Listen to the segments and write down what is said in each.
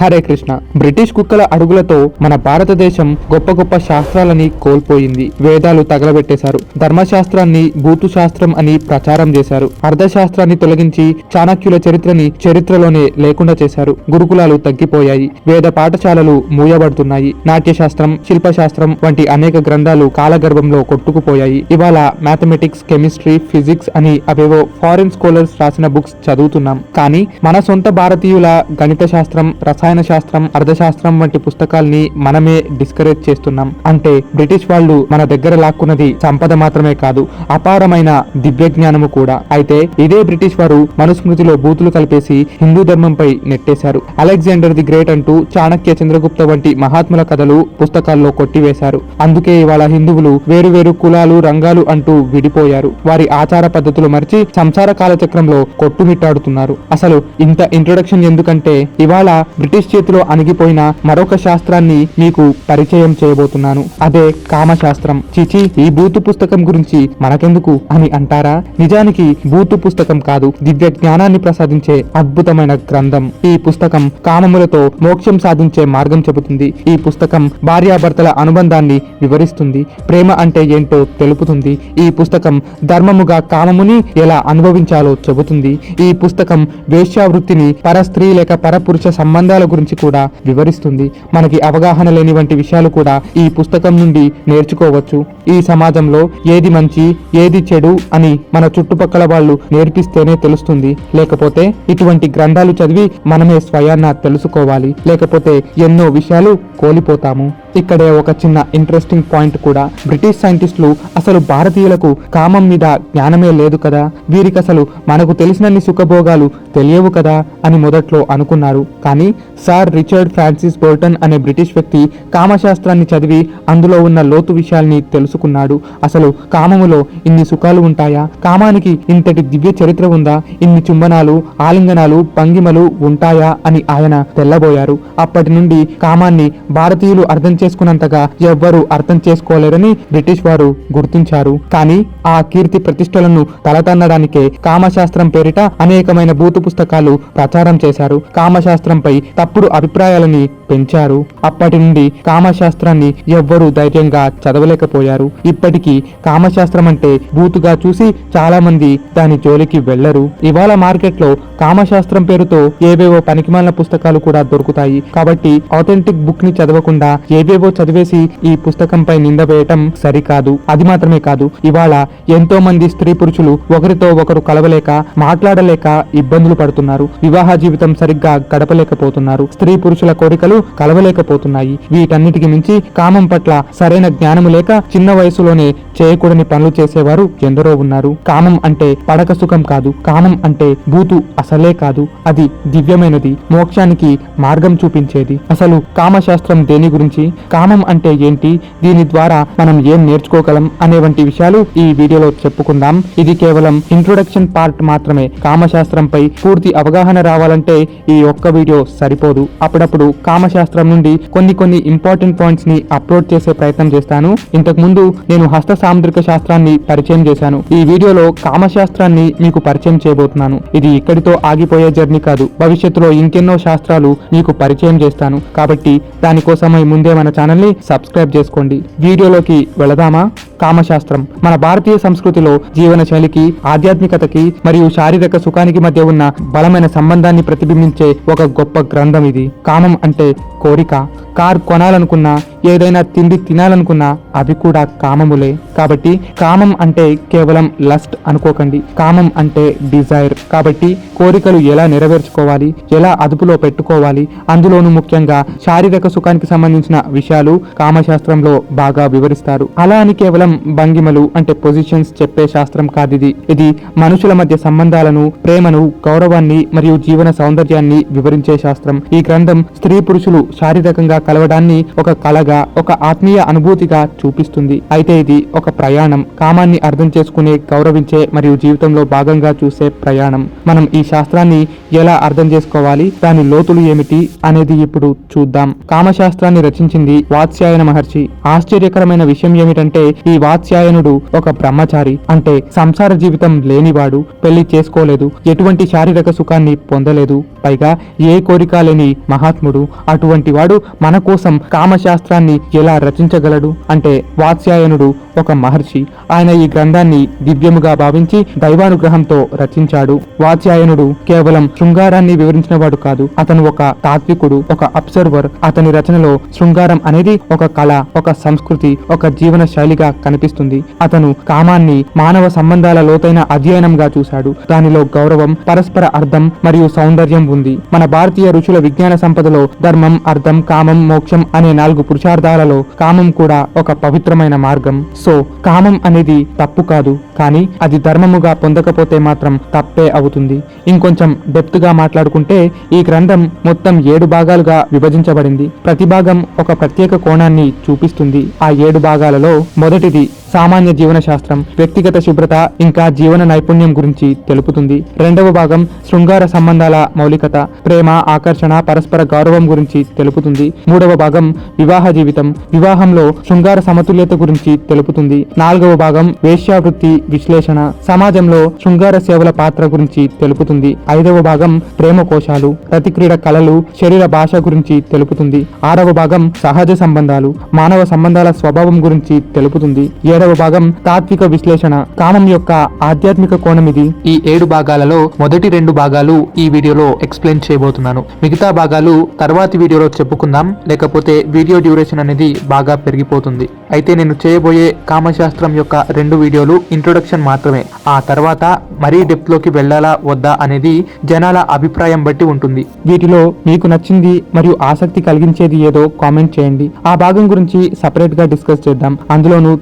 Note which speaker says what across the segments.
Speaker 1: Hare Krishna. British కుక్కల అడుగులతో మన భారతదేశం గొప్ప గొప్ప శాస్త్రాలని కోల్పోయింది. వేదాలు తగలబెట్టేశారు. ధర్మశాస్త్రాన్ని భూతు శాస్త్రం అని ప్రచారం చేశారు. అర్థశాస్త్రాన్ని తొలగించి చాణక్యుల చరిత్రని చరిత్రలోనే లేకుండా చేశారు. గురుకులాలు తగ్గిపోయాయి. వేద పాఠశాలలు మూయబడుతున్నాయి. నాట్యశాస్త్రం శిల్పశాస్త్రం వంటి అనేక గ్రంథాలు కాలగర్భంలో కొట్టుకుపోయాయి. ఇవాళ మ్యాథమెటిక్స్ కెమిస్ట్రీ ఫిజిక్స్ అని అవేవో ఫారిన్ స్కాలర్స్ రాసిన బుక్స్ చదువుతున్నాం. కానీ మన సొంత భారతీయుల గణిత శాస్త్రం రసాయన శాస్త్రం అర్థశాస్త్రం వంటి పుస్తకాల్ని మనమే డిస్కరేజ్ చేస్తున్నాం. అంటే బ్రిటిష్ వాళ్ళు మన దగ్గర లాక్కున్నది సంపద మాత్రమే కాదు అపారమైన దివ్య జ్ఞానము కూడా. అయితే ఇదే బ్రిటిష్ వారు మనుస్మృతిలో బూతులు కలిపేసి హిందూ ధర్మంపై నెట్టేశారు. అలెగ్జాండర్ ది గ్రేట్ అంటూ చాణక్య చంద్రగుప్త వంటి మహాత్ముల కథలు పుస్తకాల్లో కొట్టివేశారు. అందుకే ఇవాళ హిందువులు వేరు వేరు కులాలు రంగాలు అంటూ విడిపోయారు. వారి ఆచార పద్ధతులు మరిచి సంసార కాలచక్రంలో కొట్టుమిట్టాడుతున్నారు. అసలు ఇంత ఇంట్రొడక్షన్ ఎందుకంటే ఇవాళ బ్రిటిష్ చేతిలో అణిగిపోయిన మరొక శాస్త్రాన్ని మీకు పరిచయం చేయబోతున్నాను. అదే కామశాస్త్రం. చిచి ఈ బూతు పుస్తకం గురించి మనకెందుకు అని అంటారా? నిజానికి బూతు పుస్తకం కాదు దివ్య జ్ఞానాన్ని ప్రసాదించే అద్భుతమైన గ్రంథం. ఈ పుస్తకం కామములతో మోక్షం సాధించే మార్గం చెబుతుంది. ఈ పుస్తకం భార్యాభర్తల అనుబంధాన్ని వివరిస్తుంది. ప్రేమ అంటే ఏంటో తెలుపుతుంది. ఈ పుస్తకం ధర్మముగా కామముని ఎలా అనుభవించాలో చెబుతుంది. ఈ పుస్తకం వేశ్యావృత్తిని పర స్త్రీ లేక పరపురుష సంబంధాల గురించి కూడా వివరిస్తుంది. మనకి అవగాహన లేని వంటి విషయాలు కూడా ఈ పుస్తకం నుండి నేర్చుకోవచ్చు. ఈ సమాజంలో ఏది మంచి ఏది చెడు అని మన చుట్టుపక్కల వాళ్ళు నేర్పిస్తేనే తెలుస్తుంది. లేకపోతే ఇటువంటి గ్రంథాలు చదివి మనమే స్వయాన్న తెలుసుకోవాలి. లేకపోతే ఎన్నో విషయాలు కోల్పోతాము. ఇక్కడే ఒక చిన్న ఇంట్రెస్టింగ్ పాయింట్ కూడా. బ్రిటిష్ సైంటిస్టులు అసలు భారతీయులకు కామం మీద జ్ఞానమే లేదు కదా. వీరికి అసలు మనకు తెలిసినన్ని సుఖభోగాలు తెలియవు కదా అని మొదట్లో అనుకున్నారు. కానీ సార్ రిచర్డ్ ఫ్రాన్సిస్ బోల్టన్ అనే బ్రిటిష్ వ్యక్తి కామశాస్త్రాన్ని చదివి అందులో ఉన్న లోతు విషయాల్ని తెలుసుకున్నాడు. అసలు కామములో ఇన్ని సుఖాలు ఉంటాయా? కామానికి ఇంతటి దివ్య చరిత్ర ఉందా? ఇన్ని చుంబనాలు ఆలింగనాలు భంగిమలు ఉంటాయా? అని ఆయన తెల్లబోయారు. అప్పటి నుండి కామాన్ని భారతీయులు అర్థం చేసుకున్నంతగా ఎవ్వరూ అర్థం చేసుకోలేరని బ్రిటిష్ వారు గుర్తించారు. కానీ ఆ కీర్తి ప్రతిష్టలను తలతన్నడానికే కామశాస్త్రం పేరిట అనేకమైన బూతు పుస్తకాలు ప్రచారం చేశారు. కామశాస్త్రంపై తప్పుడు అభిప్రాయాలని పెంచారు. అప్పటి నుండి కామశాస్త్రాన్ని ఎవ్వరూ ధైర్యంగా చదవలేకపోయారు. ఇప్పటికీ కామశాస్త్రం అంటే బూతుగా చూసి చాలా మంది దాని జోలికి వెళ్ళరు ఇవాళ మార్కెట్లో కామశాస్త్రం పేరుతో ఏవేవో పనికిమాలిన పుస్తకాలు కూడా దొరుకుతాయి. కాబట్టి ఆథెంటిక్ బుక్ని చదవకుండా ఏవేవో చదివేసి ఈ పుస్తకంపై నింద వేయటం సరికాదు. అది మాత్రమే కాదు ఇవాళ ఎంతో మంది స్త్రీ పురుషులు ఒకరితో ఒకరు కలవలేక మాట్లాడలేక ఇబ్బందులు పడుతున్నారు. వివాహ జీవితం సరిగ్గా గడపలేకపోతున్నారు. స్త్రీ పురుషుల కోరికలు కలవలేకపోతున్నాయి. వీటన్నిటికి మించి కామం పట్ల సరైన జ్ఞానము లేక చిన్న వయసులోనే చేయకూడని పనులు చేసేవారు ఎందరో ఉన్నారు. కామం అంటే పడక సుఖం కాదు. కామం అంటే బూతు అసలే కాదు. అది దివ్యమైనది. మోక్షానికి మార్గం చూపించేది. అసలు కామశాస్త్రం దేని గురించి కామం అంటే ఏంటి దీని ద్వారా మనం ఏం నేర్చుకోగలం అనే వంటి విషయాలు ఈ వీడియోలో చెప్పుకుందాం. ఇది కేవలం ఇంట్రొడక్షన్ పార్ట్ మాత్రమే. కామశాస్త్రంపై పూర్తి అవగాహన రావాలంటే ఈ ఒక్క వీడియో సరిపోదు. అప్పుడప్పుడు కామశాస్త్రం నుండి కొన్ని కొన్ని ఇంపార్టెంట్ పాయింట్స్ని అప్లోడ్ చేసే ప్రయత్నం చేస్తాను. ఇంతకు ముందు నేను హస్త సాముద్రిక శాస్త్రాన్ని పరిచయం చేశాను. ఈ వీడియోలో కామశాస్త్రాన్ని మీకు పరిచయం చేయబోతున్నాను. ఇది ఇక్కడితో ఆగిపోయే జర్నీ కాదు. భవిష్యత్తులో ఇంకెన్నో శాస్త్రాలు మీకు పరిచయం చేస్తాను. కాబట్టి దాని దానికోసమై ముందే మన ఛానల్ని సబ్స్క్రైబ్ చేసుకోండి. వీడియోలోకి వెళదామా? కామశాస్త్రం. మన భారతీయ సంస్కృతిలో జీవన శైలికి ఆధ్యాత్మికతకి మరియు శారీరక సుఖానికి మధ్య ఉన్న బలమైన సంబంధాన్ని ప్రతిబింబించే ఒక గొప్ప గ్రంథం ఇది. కామం అంటే కోరిక కార్ కొనాలనుకున్నా ఏదైనా తిండి తినాలనుకున్నా అవి కూడా కామములే. కాబట్టి కామం అంటే కేవలం లస్ట్ అనుకోకండి. కామం అంటే డిజైర్ కాబట్టి కోరికలు ఎలా నెరవేర్చుకోవాలి ఎలా అదుపులో పెట్టుకోవాలి అందులోనూ ముఖ్యంగా శారీరక సుఖానికి సంబంధించిన విషయాలు కామశాస్త్రంలో బాగా వివరిస్తారు. అలా అని కేవలం భంగిమలు అంటే పొజిషన్స్ చెప్పే శాస్త్రం కాదిది ఇది మనుషుల మధ్య సంబంధాలను ప్రేమను గౌరవాన్ని మరియు జీవన సౌందర్యాన్ని వివరించే శాస్త్రం. ఈ గ్రంథం స్త్రీ పురుషులు శారీరకంగా కలవడాన్ని ఒక కళగా ఒక ఆత్మీయ అనుభూతిగా చూపిస్తుంది. అయితే ఇది ఒక ప్రయాణం. కామాన్ని అర్థం చేసుకునే గౌరవించే మరియు జీవితంలో భాగంగా చూసే ప్రయాణం. మనం ఈ శాస్త్రాన్ని ఎలా అర్థం చేసుకోవాలి? దాని లోతులు ఏమిటి? అనేది ఇప్పుడు చూద్దాం. కామశాస్త్రాన్ని రచించింది వాత్స్యాయన మహర్షి. ఆశ్చర్యకరమైన విషయం ఏమిటంటే ఈ వాత్స్యాయనుడు ఒక బ్రహ్మచారి. అంటే సంసార జీవితం లేనివాడు పెళ్ళి చేసుకోలేదు ఎటువంటి శారీరక సుఖాన్ని పొందలేదు. పైగా ఏ కోరిక లేని మహాత్ముడు అటువంటి వాడు మన కోసం కామశాస్త్రాన్ని ఎలా రచించగలడు? అంటే వాత్స్యాయనుడు ఒక మహర్షి. ఆయన ఈ గ్రంథాన్ని దివ్యముగా భావించి దైవానుగ్రహంతో రచించాడు. వాత్స్యాయనుడు కేవలం శృంగారాన్ని వివరించిన వాడు కాదు. అతను ఒక తాత్వికుడు ఒక అబ్జర్వర్. అతని రచనలో శృంగారం అనేది ఒక కళ ఒక సంస్కృతి ఒక జీవన శైలిగా కనిపిస్తుంది. అతను కామాన్ని మానవ సంబంధాల లోతైన అధ్యయనంగా చూశాడు. దానిలో గౌరవం పరస్పర అర్థం మరియు సౌందర్యం ఉంది. మన భారతీయ ఋషుల విజ్ఞాన సంపదలో ధర్మం అర్థం కామం మోక్షం అనే నాలుగు పురుషార్థాలలో కామం కూడా ఒక పవిత్రమైన మార్గం. సో కామం అనేది తప్పు కాదు కానీ అది ధర్మముగా పొందకపోతే మాత్రం తప్పే అవుతుంది. ఇంకొంచెం డెప్త్గా మాట్లాడుకుంటే ఈ గ్రంథం మొత్తం ఏడు భాగాలుగా విభజించబడింది. ప్రతి భాగం ఒక ప్రత్యేక కోణాన్ని చూపిస్తుంది. ఆ ఏడు భాగాలలో మొదటిది సామాన్య జీవన శాస్త్రం వ్యక్తిగత శుభ్రత ఇంకా జీవన నైపుణ్యం గురించి తెలుపుతుంది. రెండవ భాగం శృంగార సంబంధాల మౌలికత ప్రేమ ఆకర్షణ పరస్పర గౌరవం గురించి తెలుపుతుంది. మూడవ భాగం వివాహ జీవితం వివాహంలో శృంగార సమతుల్యత గురించి తెలుపుతుంది. నాలుగవ భాగం వేశ్యావృత్తి విశ్లేషణ సమాజంలో శృంగార సేవల పాత్ర గురించి తెలుపుతుంది. ఐదవ భాగం ప్రేమ కోశాలు ప్రతిక్రీడ కళలు శరీర భాష గురించి తెలుపుతుంది. ఆరవ భాగం సహజ సంబంధాలు మానవ సంబంధాల స్వభావం గురించి తెలుపుతుంది. ఏడవ భాగం తాత్విక విశ్లేషణ. కామం యొక్క ఆధ్యాత్మిక కోణం ఇది. ఈ ఏడు భాగాలలో మొదటి రెండు భాగాలు ఈ వీడియోలో ఎక్స్ప్లెయిన్ చేయబోతున్నాను. మిగతా భాగాలు తర్వాతి వీడియోలో చెప్పుకుందాం. లేకపోతే వీడియో డ్యూరేషన్ అనేది బాగా పెరిగిపోతుంది. అయితే నేను చేయబోయే కామశాస్త్రం యొక్క రెండు వీడియోలు ఇంట్రొడక్షన్ మాత్రమే. ఆ తర్వాత మరీ డెప్త్లోకి వెళ్ళాలా వద్దా అనేది జనాల అభిప్రాయం బట్టి ఉంటుంది. వీటిలో మీకు నచ్చింది మరియు ఆసక్తి కలిగించేది ఏదో కామెంట్ చేయండి. ఆ భాగం గురించి సపరేట్గా డిస్కస్ చేద్దాం. అందులోనూ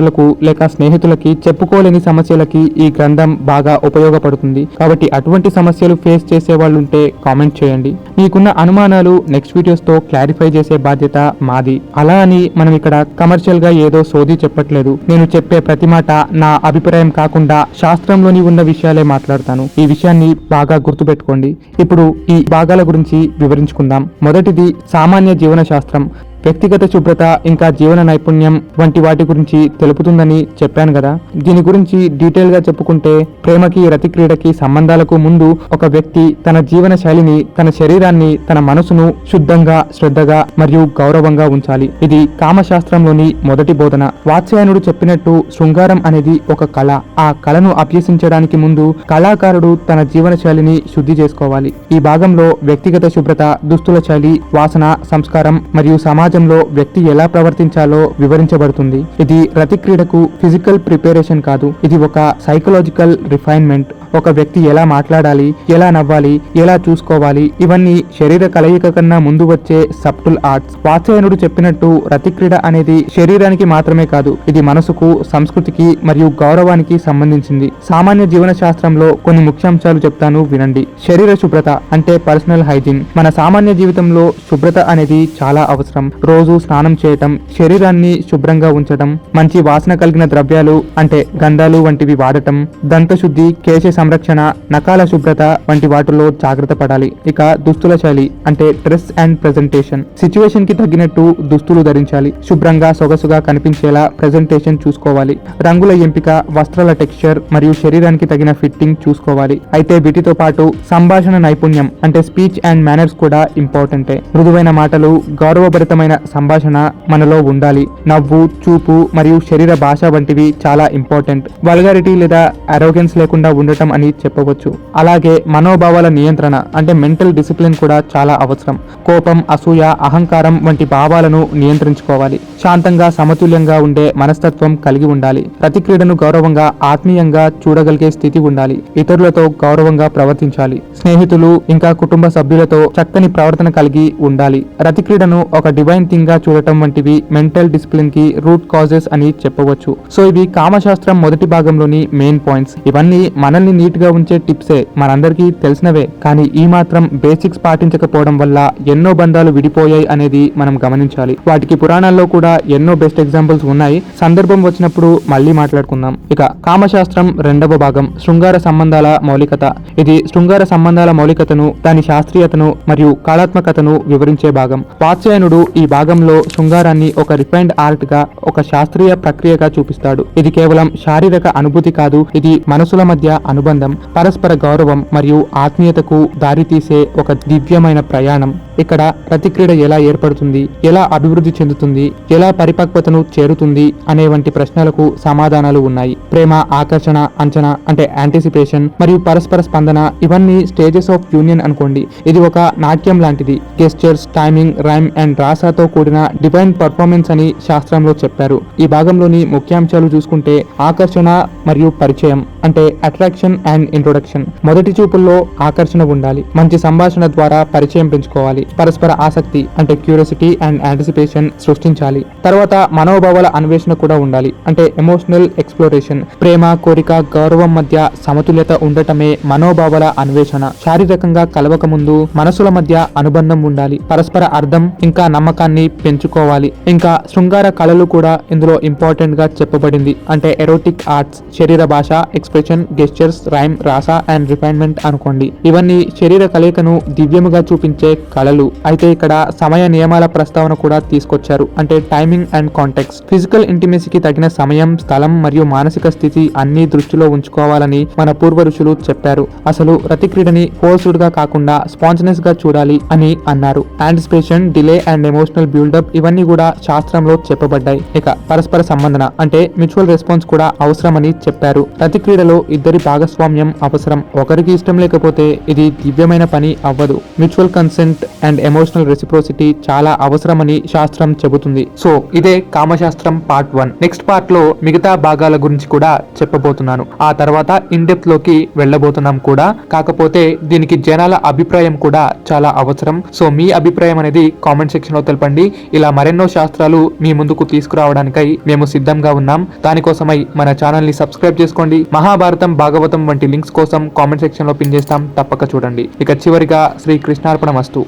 Speaker 1: తల్లిదండ్రులకు లేక స్నేహితులకి చెప్పుకోలేని సమస్యలకి ఈ గ్రంథం బాగా ఉపయోగపడుతుంది. కాబట్టి అటువంటి సమస్యలు ఫేస్ చేసే వాళ్ళు ఉంటే కామెంట్ చేయండి. మీకున్న అనుమానాలు నెక్స్ట్ వీడియోస్తో క్లారిఫై చేసే బాధ్యత మాది. అలా అని మనం ఇక్కడ కమర్షియల్గా ఏదో సోది చెప్పట్లేదు. నేను చెప్పే ప్రతి మాట నా అభిప్రాయం కాకుండా శాస్త్రంలోని ఉన్న విషయాలే మాట్లాడతాను. ఈ విషయాన్ని బాగా గుర్తుపెట్టుకోండి. ఇప్పుడు ఈ భాగాల గురించి వివరించుకుందాం. మొదటిది సామాన్య జీవన శాస్త్రం వ్యక్తిగత శుభ్రత ఇంకా జీవన నైపుణ్యం వంటి వాటి గురించి తెలుపుతుందని చెప్పాను కదా. దీని గురించి డీటెయిల్గా చెప్పుకుంటే ప్రేమకి రతి క్రీడకి సంబంధాలకు ముందు ఒక వ్యక్తి తన జీవన శైలిని తన శరీరాన్ని తన మనసును శుద్ధంగా శ్రద్ధగా మరియు గౌరవంగా ఉంచాలి. ఇది కామశాస్త్రంలోని మొదటి బోధన. వాత్స్యాయనుడు చెప్పినట్టు శృంగారం అనేది ఒక కళ. ఆ కళను అభ్యసించడానికి ముందు కళాకారుడు తన జీవన శైలిని శుద్ధి చేసుకోవాలి. ఈ భాగంలో వ్యక్తిగత శుభ్రత దుస్తుల శైలి వాసన సంస్కారం మరియు సమాజంలో వ్యక్తి ఎలా ప్రవర్తించాలో వివరించబడుతుంది. ఇది రతి క్రీడకు ఫిజికల్ ప్రిపరేషన్ కాదు. ఇది ఒక సైకలాజికల్ రిఫైన్మెంట్. ఒక వ్యక్తి ఎలా మాట్లాడాలి ఎలా నవ్వాలి ఎలా చూసుకోవాలి ఇవన్నీ శరీర కలయిక కన్నా ముందు వచ్చే సప్టుల్ ఆర్ట్స్. వాత్సాయనుడు చెప్పినట్టు రతిక్రీడ అనేది శరీరానికి మాత్రమే కాదు ఇది మనసుకు సంస్కృతికి మరియు గౌరవానికి సంబంధించింది. సామాన్య జీవన శాస్త్రంలో కొన్ని ముఖ్యాంశాలు చెప్తాను వినండి. శరీర శుభ్రత అంటే పర్సనల్ హైజీన్. మన సామాన్య జీవితంలో శుభ్రత అనేది చాలా అవసరం. రోజు స్నానం చేయటం శరీరాన్ని శుభ్రంగా ఉంచడం మంచి వాసన కలిగిన ద్రవ్యాలు అంటే గంధాలు వంటివి వాడటం దంతశుద్ధి కేశ సంరక్షణ నకాల శుభ్రత వంటి వాటిలో జాగ్రత్త పడాలి. ఇక దుస్తుల శైలి అంటే డ్రెస్ అండ్ ప్రెజెంటేషన్. సిచ్యువేషన్కి తగ్గినట్టు దుస్తులు ధరించాలి. శుభ్రంగా సొగసుగా కనిపించేలా ప్రెజెంటేషన్ చూసుకోవాలి. రంగుల ఎంపిక వస్త్రాల టెక్స్చర్ మరియు శరీరానికి తగిన ఫిట్టింగ్ చూసుకోవాలి. అయితే వీటితో పాటు సంభాషణ నైపుణ్యం అంటే స్పీచ్ అండ్ మేనర్స్ కూడా ఇంపార్టెంటే. మృదువైన మాటలు గౌరవభరితమైన సంభాషణ మనలో ఉండాలి. నవ్వు చూపు మరియు శరీర భాష వంటివి చాలా ఇంపార్టెంట్. వల్గారిటీ లేదా అరోగెన్స్ లేకుండా ఉండటం అని చెప్పవచ్చు. అలాగే మనోభావాల నియంత్రణ అంటే మెంటల్ డిసిప్లిన్ కూడా చాలా అవసరం. కోపం అసూయ అహంకారం వంటి భావాలను నియంత్రించుకోవాలి. శాంతంగా సమతుల్యంగా ఉండే మనస్తత్వం కలిగి ఉండాలి. ప్రతి క్రీడను గౌరవంగా ఆత్మీయంగా చూడగలిగే స్థితి ఉండాలి. ఇతరులతో గౌరవంగా ప్రవర్తించాలి. స్నేహితులు ఇంకా కుటుంబ సభ్యులతో చక్కని ప్రవర్తన కలిగి ఉండాలి. రతి క్రీడను ఒక డివైన్ థింగ్గా చూడటం వంటివి మెంటల్ డిసిప్లిన్కి రూట్ కాజెస్ అని చెప్పవచ్చు. సో ఇవి కామశాస్త్రం మొదటి భాగంలోని మెయిన్ పాయింట్స్ ఇవన్నీ మనల్ని నీట్గా ఉంచే టిప్సే. మనందరికీ తెలిసినవే. కానీ ఈ మాత్రం బేసిక్స్ పాటించకపోవడం వల్ల ఎన్నో బంధాలు విడిపోయాయి అనేది మనం గమనించాలి. వాటికి పురాణాల్లో కూడా కూడా ఎన్నో బెస్ట్ ఎగ్జాంపుల్స్ ఉన్నాయి. సందర్భం వచ్చినప్పుడు మళ్ళీ మాట్లాడుకుందాం. ఇక కామశాస్త్రం రెండవ భాగం శృంగార సంబంధాల మౌలికత. ఇది శృంగార సంబంధాల మౌలికతను దాని శాస్త్రీయతను మరియు కళాత్మకతను వివరించే భాగం. వాత్స్యాయనుడు ఈ భాగంలో శృంగారాన్ని ఒక రిఫైన్డ్ ఆర్ట్గా ఒక శాస్త్రీయ ప్రక్రియగా చూపిస్తాడు. ఇది కేవలం శారీరక అనుభూతి కాదు ఇది మనసుల మధ్య అనుబంధం పరస్పర గౌరవం మరియు ఆత్మీయతకు దారితీసే ఒక దివ్యమైన ప్రయాణం. ఇక్కడ ప్రతిక్రీడ ఎలా ఏర్పడుతుంది ఎలా అభివృద్ధి చెందుతుంది ఎలా పరిపక్వతను చేరుతుంది అనే వంటి ప్రశ్నలకు సమాధానాలు ఉన్నాయి. ప్రేమ ఆకర్షణ అంచనా అంటే యాంటిసిపేషన్ మరియు పరస్పర స్పందన ఇవన్నీ స్టేజెస్ ఆఫ్ యూనియన్ అనుకోండి. ఇది ఒక నాట్యం లాంటిది. గెస్చర్స్ టైమింగ్ రైమ్ అండ్ రాసాతో కూడిన డివైన్ పర్ఫార్మెన్స్ అని శాస్త్రంలో చెప్పారు. ఈ భాగంలోని ముఖ్యాంశాలు చూసుకుంటే ఆకర్షణ మరియు పరిచయం అంటే అట్రాక్షన్ అండ్ ఇంట్రొడక్షన్ మొదటి చూపుల్లో ఆకర్షణ ఉండాలి. మంచి సంభాషణ ద్వారా పరిచయం పెంచుకోవాలి. పరస్పర ఆసక్తి అంటే క్యూరియాసిటీ అండ్ యాంటిసిపేషన్ సృష్టించాలి. తర్వాత మనోభావాల అన్వేషణ కూడా ఉండాలి. అంటే ఎమోషనల్ ఎక్స్ప్లోరేషన్ ప్రేమ కోరిక గౌరవం మధ్య సమతుల్యత ఉండటమే మనోభావాల అన్వేషణ. శారీరకంగా కలవక ముందు మనసుల మధ్య అనుబంధం ఉండాలి. పరస్పర అర్థం ఇంకా నమ్మకాన్ని పెంచుకోవాలి. ఇంకా శృంగార కళలు కూడా ఇందులో ఇంపార్టెంట్గా చెప్పబడింది. అంటే ఎరోటిక్ ఆర్ట్స్ శరీర భాష ఎక్స్ప్రెషన్ గెస్చర్స్ రైమ్ రాస అండ్ రిఫైన్మెంట్ అనుకోండి. ఇవన్నీ శరీర కలయికను దివ్యముగా చూపించే కళలు. అయితే ఇక్కడ సమయ నియమాల ప్రస్తావన కూడా తీసుకొచ్చారు. అంటే టైమింగ్ అండ్ కాంటాక్ట్స్ ఫిజికల్ ఇంటిమేసీకి తగిన సమయం స్థలం మరియు మానసిక స్థితి అన్ని దృష్టిలో ఉంచుకోవాలని మన పూర్వ ఋషులు చెప్పారు. అసలు రతిక్రీడని ఫోర్స్డ్గా కాకుండా స్పాన్సనెస్గా చూడాలి అని అన్నారు. Anticipation delay and emotional buildup ఇవన్నీ కూడా శాస్త్రంలో చెప్పబడ్డాయి. ఇక పరస్పర సంబంధన అంటే మ్యూచువల్ రెస్పాన్స్ కూడా అవసరమని చెప్పారు. రతి క్రీడలో ఇద్దరి భాగస్వామ్యం అవసరం. ఒకరికి ఇష్టం లేకపోతే ఇది దివ్యమైన పని అవ్వదు. Mutual consent and emotional reciprocity చాలా అవసరమని శాస్త్రం చెబుతుంది. సో ఇదే కామశాస్త్రం పార్ట్ వన్. నెక్స్ట్ పార్ట్లో మిగతా భాగాల గురించి కూడా చెప్పబోతున్నాను. ఆ తర్వాత ఇన్ డెప్త్లోకి వెళ్ళబోతున్నాం కూడా. కాకపోతే దీనికి జనాల అభిప్రాయం కూడా చాలా అవసరం. సో మీ అభిప్రాయం అనేది కామెంట్ సెక్షన్లో తెలపండి. ఇలా మరెన్నో శాస్త్రాలు మీ ముందుకు తీసుకురావడానికై మేము సిద్ధంగా ఉన్నాం. దానికోసమై మన ఛానల్ని సబ్స్క్రైబ్ చేసుకోండి. మహాభారతం భాగవతం వంటి లింక్స్ కోసం కామెంట్ సెక్షన్లో పిన్ చేస్తాం. తప్పక చూడండి. ఇక చివరిగా శ్రీ కృష్ణార్పణ వస్తు